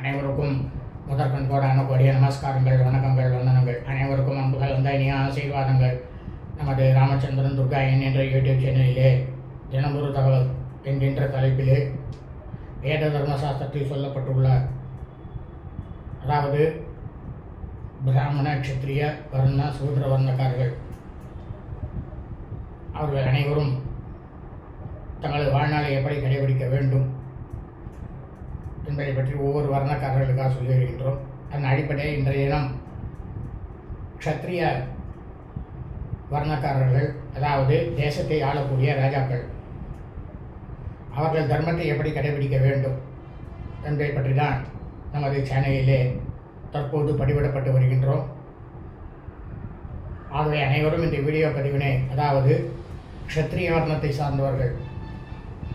அனைவருக்கும் முதற்கண் கோடான கோடிய நமஸ்காரங்கள் வணக்கங்கள் வந்தனங்கள். அனைவருக்கும் அன்புகள் வந்த இனிய ஆசீர்வாதங்கள். நமது ராமச்சந்திரன் துர்கா என் என்ற யூடியூப் சேனலிலே தினமொரு தகவல் என்கின்ற தலைப்பிலே வேத தர்மசாஸ்திரத்தில் சொல்லப்பட்டுள்ள அதாவது பிராமண க்ஷத்ரிய வர்ண சூத்திர வர்ணக்காரர்கள். அவர்கள் அனைவரும் தங்களது வாழ்நாளை எப்படி கடைபிடிக்க வேண்டும்? என்பதை பற்றி ஒவ்வொரு வர்ணக்காரர்களுக்காக சொல்லி வருகின்றோம் அதன் அடிப்படையில் இன்றைய தினம் க்ஷத்ரிய வர்ணக்காரர்கள் அதாவது தேசத்தை ஆளக்கூடிய ராஜாக்கள் அவர்கள் தர்மத்தை எப்படி கடைபிடிக்க வேண்டும் என்பதை பற்றி தான் நமது சேனலிலே தற்போது படிவிடப்பட்டு வருகின்றோம். ஆகவே அனைவரும் இந்த வீடியோ பதிவினை அதாவது க்ஷத்ரிய வர்ணத்தை சார்ந்தவர்கள்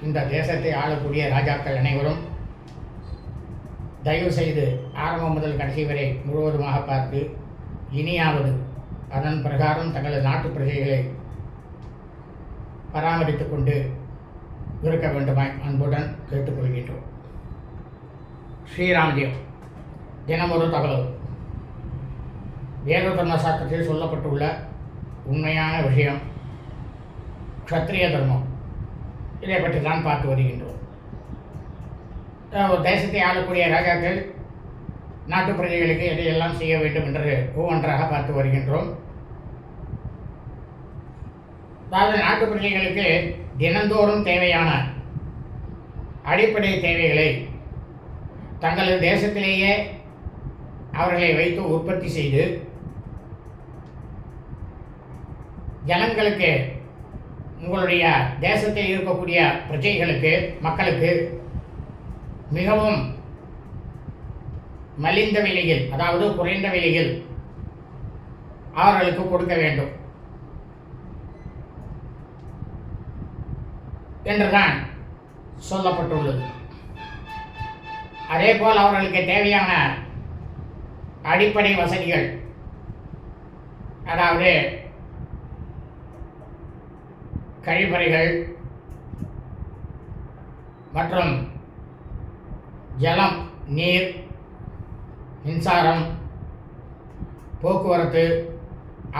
இந்த தேசத்தை ஆளக்கூடிய ராஜாக்கள் அனைவரும் தயவு செய்து ஆரம்பம் முதல் கடைசி வரை முழுவதுமாக பார்த்து இனியாவது அதன் பிரகாரம் தங்களது நாட்டு பிரஜைகளை பராமரித்து கொண்டு இருக்க வேண்டுமாய் அன்புடன் கேட்டுக்கொள்கின்றோம். ஸ்ரீராமஜெயம். தினமொரு தகவல். வேத தர்ம சாஸ்திரத்தில் சொல்லப்பட்டுள்ள உண்மையான விஷயம் க்ஷத்ரிய தர்மம். இதை பற்றி தான் பார்த்து வருகின்றோம். தேசத்தை ஆளக்கூடிய ராஜாக்கள் நாட்டு பிரஜைகளுக்கு எதையெல்லாம் செய்ய வேண்டும் என்று ஒவ்வொன்றாக பார்த்து வருகின்றோம். அதாவது நாட்டு பிரஜைகளுக்கு தினந்தோறும் தேவையான அடிப்படை தேவைகளை தங்களது தேசத்திலேயே அவர்களை வைத்து உற்பத்தி செய்து ஜனங்களுக்கு உங்களுடைய தேசத்தில் இருக்கக்கூடிய பிரஜைகளுக்கு மக்களுக்கு மிகவும் மலிந்த விலையில் அதாவது குறைந்த விலையில் அவர்களுக்கு கொடுக்க வேண்டும். என்றுதான் சொல்லப்பட்டுள்ளது. அதேபோல் அவர்களுக்கு தேவையான அடிப்படை வசதிகள் அதாவது கழிப்பறைகள் மற்றும் ஜலம் நீர் மின்சாரம் போக்குவரத்து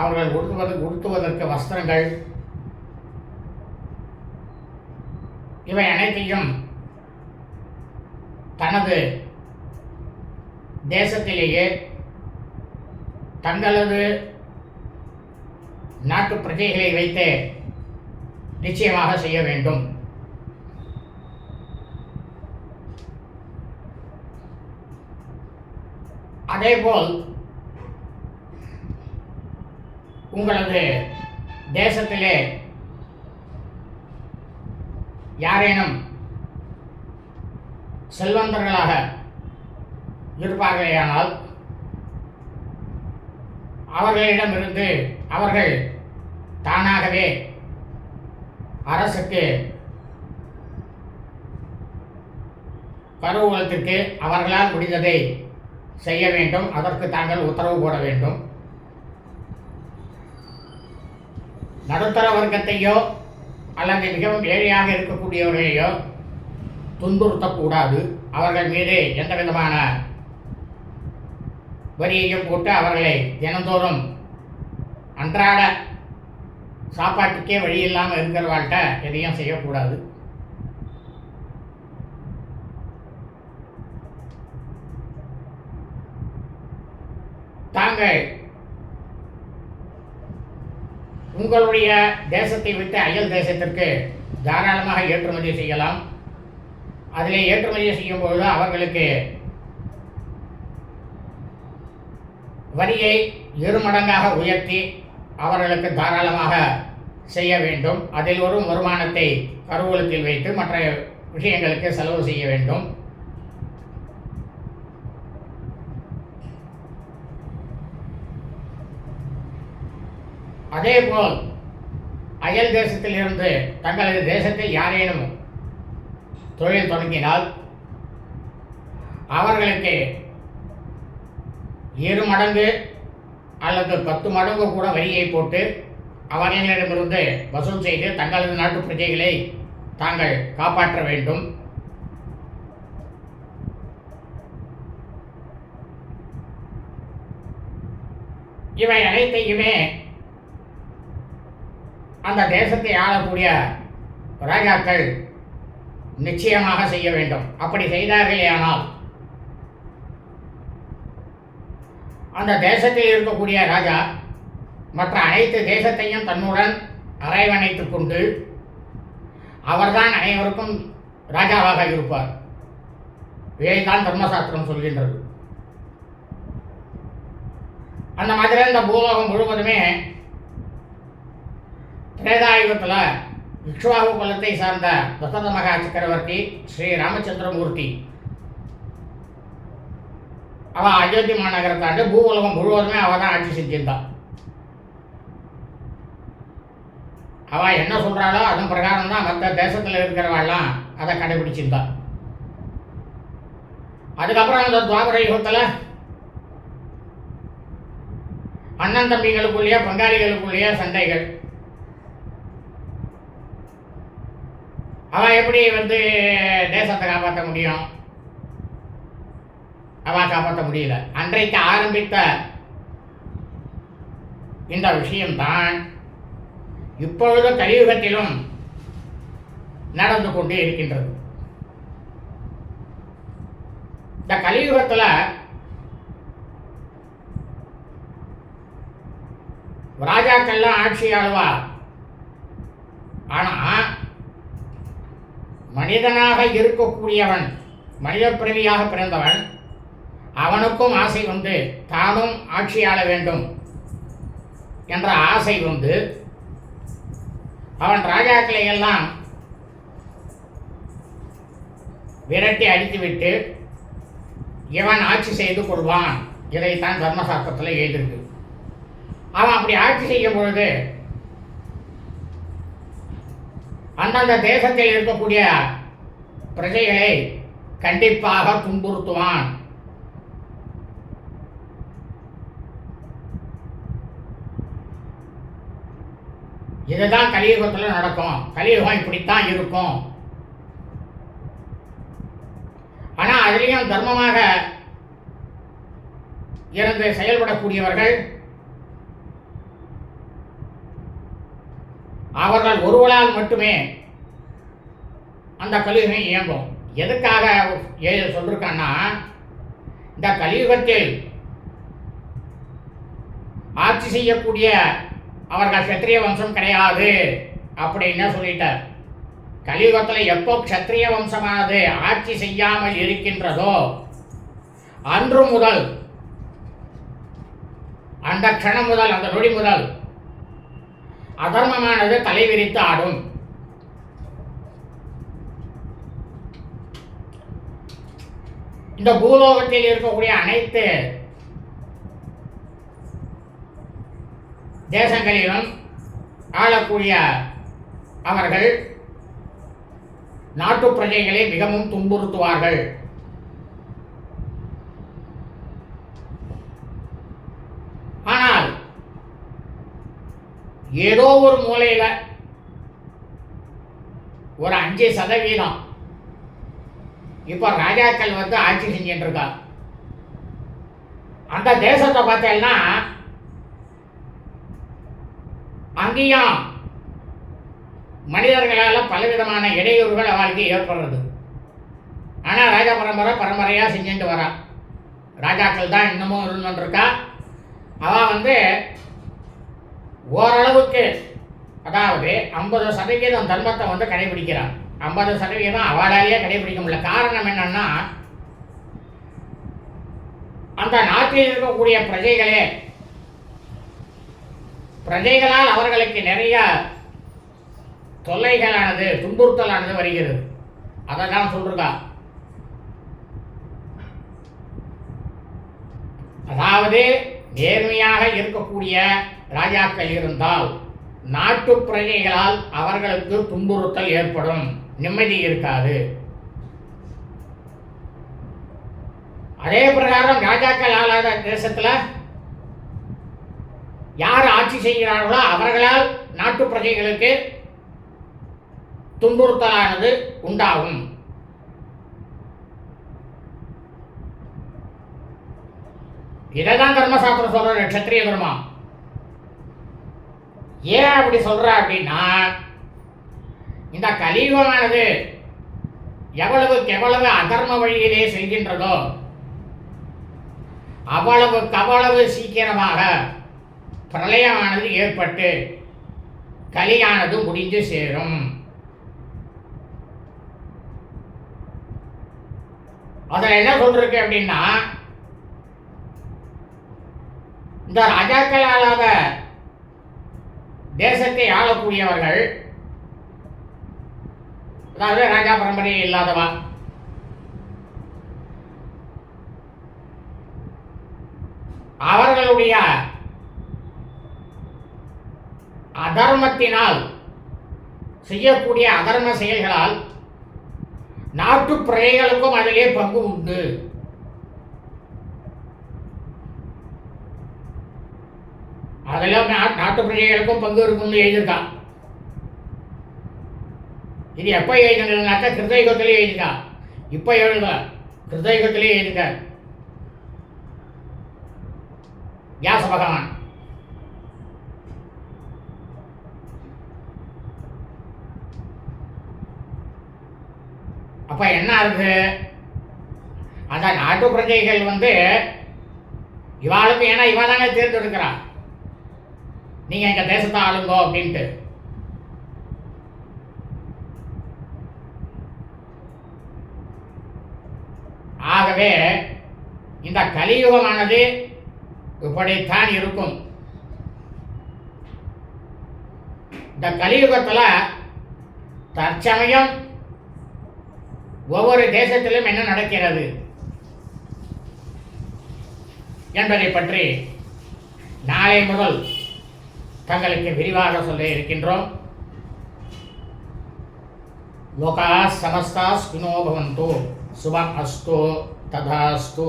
அவர்கள் உடுத்துவது உடுத்துவதற்கு வஸ்திரங்கள் இவை அனைத்தையும் தனது தேசத்திலேயே தங்களது நாட்டு பிரஜைகளை வைத்து நிச்சயமாக செய்ய வேண்டும். அதேபோல் உங்களது தேசத்திலே யாரேனும் செல்வந்தர்களாக இருப்பார்களேயானால் அவர்களிடமிருந்து அவர்கள் தானாகவே அரசுக்கு கருவூலத்திற்கு அவர்களால் முடிந்ததை செய்ய வேண்டும். அதற்கு தாங்கள் உத்தரவு போட வேண்டும். நடுத்தர வர்க்கத்தையோ அல்லது மிகவும் ஏழையாக இருக்கக்கூடியவர்களையோ துன்புறுத்தக்கூடாது. அவர்கள் மீது எந்த விதமான வரியையும் போட்டு அவர்களை தினந்தோறும் அன்றாட சாப்பாட்டுக்கே வழி இல்லாமல் இருக்கிறவாழ்கிட்ட எதையும் செய்யக்கூடாது. தாங்கள் உங்களுடைய தேசத்தை விட்டு அயல் தேசத்திற்கு தாராளமாக ஏற்றுமதி செய்யலாம். அதிலே ஏற்றுமதி செய்யும் பொழுது அவர்களுக்கு வரியை இருமடங்காக உயர்த்தி அவர்களுக்கு தாராளமாக செய்ய வேண்டும். அதில் வரும் வருமானத்தை கருவூலத்தில் வைத்து மற்ற விஷயங்களுக்கு செலவு செய்ய வேண்டும். அதேபோல் அயல் தேசத்தில் இருந்து தங்களது தேசத்தில் யாரேனும் தொழில் தொடங்கினால் அவர்களுக்கு இரு மடங்கு அல்லது பத்து மடங்கு கூட வரியை போட்டு அவர்களிடமிருந்து வசூல் செய்து தங்களது நாட்டு பிரஜைகளை தாங்கள் காப்பாற்ற வேண்டும். இவை அனைத்தையுமே அந்த தேசத்தை ஆளக்கூடிய ராஜாக்கள் நிச்சயமாக செய்ய வேண்டும். அப்படி செய்தார்களேயானால் அந்த தேசத்தில் இருக்கக்கூடிய ராஜா மற்ற அனைத்து தேசத்தையும் தன்னுடன் அரவணைத்துக் கொண்டு அவர்தான் அனைவருக்கும் ராஜாவாக இருப்பார். இதைத்தான் தர்மசாஸ்திரம் சொல்கின்றது. அந்த மாதிரி இந்த பூலோகம் முழுவதுமே திரேதாயுகத்தில் இக்ஷ்வாகு குலத்தை சார்ந்த தசரத மகா சக்கரவர்த்தி ஸ்ரீ ராமச்சந்திரமூர்த்தி. அவள் அயோத்தி மாநகரத்தாண்டு பூவுலகம் முழுவதுமே அவள் தான் ஆட்சி செஞ்சிருந்தாள் அவள் என்ன சொல்கிறாளோ அதன் பிரகாரம் தான் மற்ற தேசத்தில் இருக்கிறவாள்லாம் அதை கடைபிடிச்சிருந்தாள் அதுக்கப்புறம் அந்த துவாபர யுகத்தில் அண்ணன் தம்பிகளுக்குள்ளேயே பங்காளிகளுக்குள்ளேயே சண்டைகள். அவன் எப்படி வந்து தேசத்தை காப்பாற்ற முடியும்? அவன் காப்பாற்ற முடியல. அன்றைக்கு ஆரம்பித்த இந்த விஷயம்தான் இப்பொழுது கலியுகத்திலும் நடந்து கொண்டே இருக்கின்றது. இந்த கலியுகத்தில் ராஜாக்கள்லாம் ஆட்சி ஆளுவா? மனிதனாக இருக்கக்கூடியவன் மனித பிறவியாக பிறந்தவன் அவனுக்கும் ஆசை வந்து தானும் ஆட்சியாள வேண்டும் என்ற ஆசை வந்து அவன் ராஜாக்களை எல்லாம் விரட்டி அடித்துவிட்டு இவன் ஆட்சி செய்து கொள்வான். இதைத்தான் தர்மசாஸ்திரத்தில் எழுதியிருக்கு. அவன் அப்படி ஆட்சி செய்யும் பொழுது அந்தந்த தேசத்தில் இருக்கக்கூடிய பிரஜைகளை கண்டிப்பாக துன்புறுத்துவான். இதுதான் கலியுகத்தில் நடக்கும். கலியுகம் இப்படித்தான் இருக்கும். ஆனால் அதுலேயும் தர்மமாக இருந்து செயல்படக்கூடியவர்கள் அவர்கள் மட்டுமே அந்த கலியுகம் இயங்கும். எதுக்காக சொல்லிருக்கான்னா இந்த கலியுகத்தில் ஆட்சி செய்யக்கூடிய அவர்கள் கத்திரிய வம்சம் கிடையாது அப்படின்னு சொல்லிட்டார். கலியுகத்தில் எப்போ க்ஷத்திரிய வம்சமானது ஆட்சி செய்யாமல் இருக்கின்றதோ அன்று முதல் அந்த க்ஷணம் முதல் அந்த நொடி முதல் அதர்மமானது தலைவிரித்து ஆடும். இந்த பூலோகத்தில் இருக்கக்கூடிய அனைத்து தேசங்களிலும் ஆளக்கூடிய அவர்கள் நாட்டு பிரஜைகளை மிகவும் துன்புறுத்துவார்கள் ஆனால் ஏதோ ஒரு மூலையில் ஒரு அஞ்சு சதவீதம். இப்போ ராஜாக்கள் வந்து ஆட்சி செஞ்சுட்டு இருக்கா அந்த தேசத்தை பார்த்தேன்னா அங்கேயும் மனிதர்களால் பலவிதமான இடையூறுகள் அவளுக்கு ஏற்படுறது. ஆனால் ராஜா பரம்பரை பரம்பரையாக செஞ்சுட்டு வரா. ராஜாக்கள் தான் இன்னமும் இருந்துருக்கா அவள் வந்து ஓரளவுக்கு அதாவது ஐம்பது சதவீதம் தர்மத்தை வந்து கடைபிடிக்கிறான். ஐம்பது சதவீதம் அவளாலேயே கடைபிடிக்க முடியல. காரணம் என்னன்னா அந்த நாட்டில் இருக்கக்கூடிய பிரஜைகளே பிரஜைகளால் அவர்களுக்கு நிறைய தொல்லைகளானது துன்புறுத்தலானது வருகிறது. அதை தான் சொல்றா அதாவது நேர்மையாக இருக்கக்கூடிய ராஜாக்கள் இருந்தால் நாட்டு பிரஜைகளால் அவர்களுக்கு துன்புறுத்தல் ஏற்படும். நிம்மதி இருக்காது. அதே பிரகாரம் ராஜாக்கள் ஆளாத தேசத்தில் யார் ஆட்சி செய்கிறார்களோ அவர்களால் நாட்டு பிரஜைகளுக்கு துன்புறுத்தலானது உண்டாகும். இதைதான் தர்மசாஸ்திரம் சொல்ற நட்சத்திரிய தர்மம். ஏன் அப்படி சொல்கிறா அப்படின்னா இந்த கலியுகமானது எவ்வளவுக்கு எவ்வளவு அதர்ம வழியிலே செல்கின்றதோ அவ்வளவுக்கு அவ்வளவு சீக்கிரமாக பிரளயமானது ஏற்பட்டு கலியானது முடிந்து சேரும். அதில் என்ன சொல்லிருக்கு அப்படின்னா இந்த ராஜாக்கள் தேசத்தை ஆளக்கூடியவர்கள். அதாவது ராஜா பரம்பரை இல்லாதவா? அவர்களுடைய அதர்மத்தினால் செய்யக்கூடிய அதர்ம செயல்களால் நாட்டு பிறைகளுக்கும் அதிலே பங்கு உண்டு. அதெல்லாம் நாட்டு பிரஜைகளுக்கும் பங்கு இருக்கும்னு எழுதியிருக்கான். இது எப்போ எழுதினாக்கா கிருதயுகத்திலே எழுதிக்கா இப்போ எழுதுங்க. கிருதயுகத்திலே எழுதினார் வியாச பகவான். அப்போ என்ன ஆகுது அந்த நாட்டு பிரஜைகள் வந்து இவாளுக்கு ஏன்னா இவ தானே தேர்ந்தெடுக்கிறான் நீங்க எங்க தேசத்தை ஆளுங்கோ அப்படின்ட்டு. ஆகவே இந்த கலியுகமானது இப்படித்தான் இருக்கும். இந்த கலியுகத்தில் தற்சமயம் ஒவ்வொரு தேசத்திலும் என்ன நடக்கிறது என்பதை பற்றி நாளை முதல் தங்களுக்கு விரிவாக சொல்ல இருக்கின்றோம். லோகா சமஸ்தா ஸ்பினோ சுபம் அஸ்து ததாஸ்து.